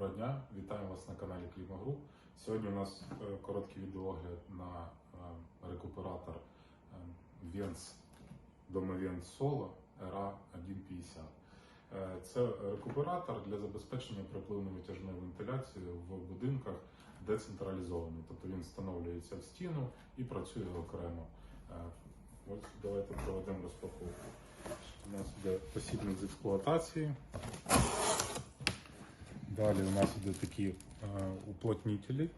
Доброго дня, вітаю вас на каналі Клімагру. Сьогодні у нас е, короткий відеоогляд на е, рекуператор Vents Domovent Solo RA 150. Е, Це рекуператор для забезпечення припливно-витяжної вентиляції в будинках децентралізований. Тобто він встановлюється в стіну і працює окремо. Е, Ось давайте проведемо розпаковку. У нас йде посібник з експлуатації. Далі у нас йде такі е, уплотнителі.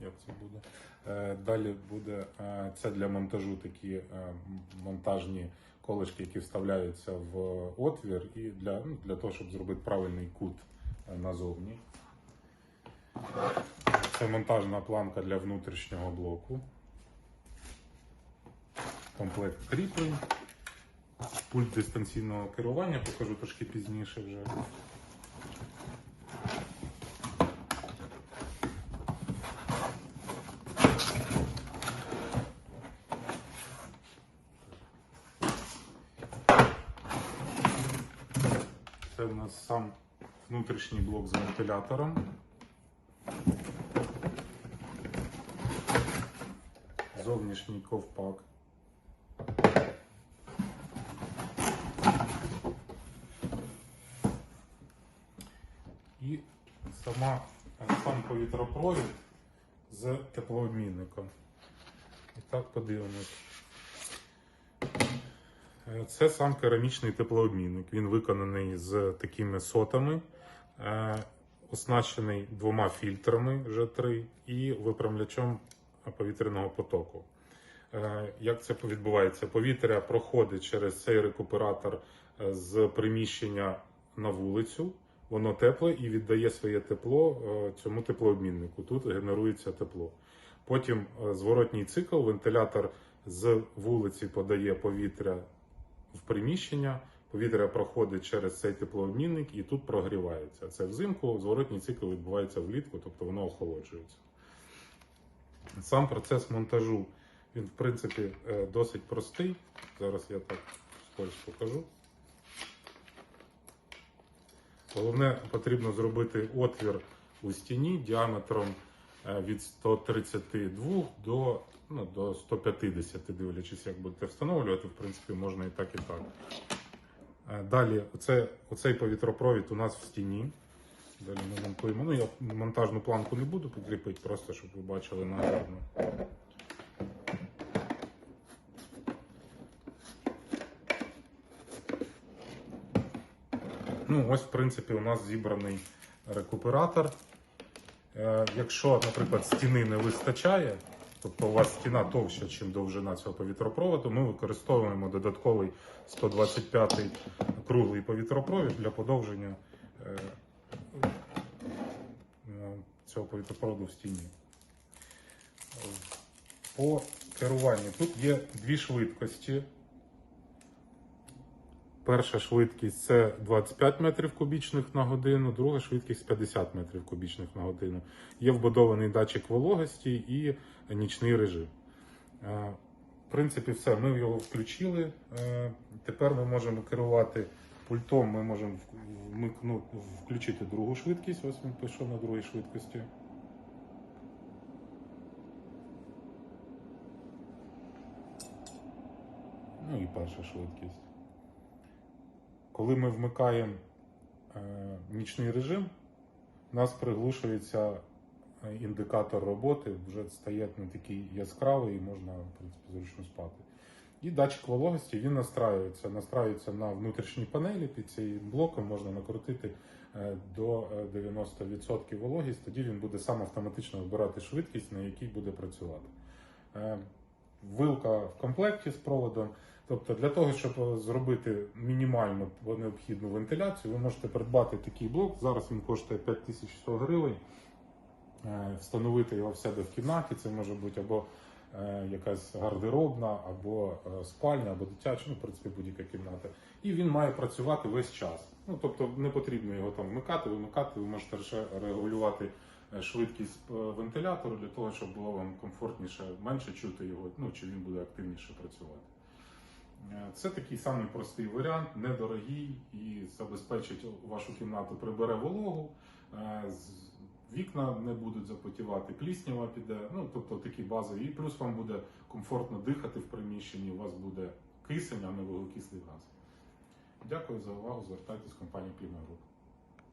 Як це буде? Е, далі буде е, це для монтажу такі монтажні колишки, які вставляються в отвір, і для, ну, для того, щоб зробити правильний кут назовні. Це монтажна планка для внутрішнього блоку. Комплект кріплень. Пульт дистанційного керування, покажу трошки пізніше вже. Це у нас сам внутрішній блок з вентилятором. Зовнішній ковпак. І сама, сам повітропровід з теплообмінником. І так подивимось. Е, Це сам керамічний теплообмінник. Він виконаний з такими сотами, е, оснащений двома фільтрами G3 і випрямлячом повітряного потоку. Е, Як це відбувається? Повітря проходить через цей рекуператор з приміщення на вулицю. Воно тепле і віддає своє тепло цьому теплообміннику. Тут генерується тепло. Потім зворотній цикл, вентилятор з вулиці подає повітря в приміщення, повітря проходить через цей теплообмінник і тут прогрівається. Це взимку, зворотній цикл відбувається влітку, тобто воно охолоджується. Сам процес монтажу, він, в принципі, е, досить простий. Зараз я так скоріш покажу. Головне, потрібно зробити отвір у стіні діаметром від 132 до, ну, до 150, дивлячись, як будете встановлювати. В принципі, можна і так, і так. Е, Далі, оце, оцей повітропровід у нас в стіні. Далі ми монтуємо. Ну, я монтажну планку не буду підкріпити, просто щоб ви бачили наглядно. Ну, ось, в принципі, у нас зібраний рекуператор. Е, якщо, наприклад, стіни не вистачає, тобто у вас стіна товща, ніж довжина цього повітропроводу, ми використовуємо додатковий 125-й круглий повітропровід для подовження е, е, цього повітропроводу в стіні. По керуванню тут є дві швидкості. Перша швидкість це 25 метрів кубічних на годину, друга швидкість 50 метрів кубічних на годину. Є вбудований датчик вологості і нічний режим. Е, В принципі, все, ми його включили. Е, Тепер ми можемо керувати пультом, ми можемо в- включити другу швидкість. Ось він пішов на другій швидкості. Ну і перша швидкість. Коли ми вмикаємо е, нічний режим, у нас приглушується е, індикатор роботи, вже стає не такий яскравий і можна в принципі, зручно спати. І датчик вологості він настраюється. Настраюється на внутрішній панелі. Під цим блоком можна накрутити е, до е, 90% вологість, тоді він буде сам автоматично вибирати швидкість, на якій буде працювати. Вилка в комплекті з проводом. Тобто для того, щоб зробити мінімальну необхідну вентиляцію, ви можете придбати такий блок. Зараз він коштує 5100 гривень. Е, Встановити його в себе в кімнаті. Це може бути або е, якась гардеробна, або е, спальня, або дитяча, ну, в принципі, будь-яка кімната. І він має працювати весь час. Ну, тобто не потрібно його там вмикати, вимикати, ви можете лише регулювати е, швидкість е, вентилятору для того, щоб було вам комфортніше, менше чути його, ну чи він буде активніше працювати. Е, Це такий самий простий варіант, недорогий і забезпечить вашу кімнату, прибере вологу, е, вікна не будуть запотівати, пліснява піде, ну тобто такі базові. І плюс вам буде комфортно дихати в приміщенні, у вас буде кисень, а не вуглекислий газ. Дякую за увагу. Звертайтесь в компанію Клімагруп.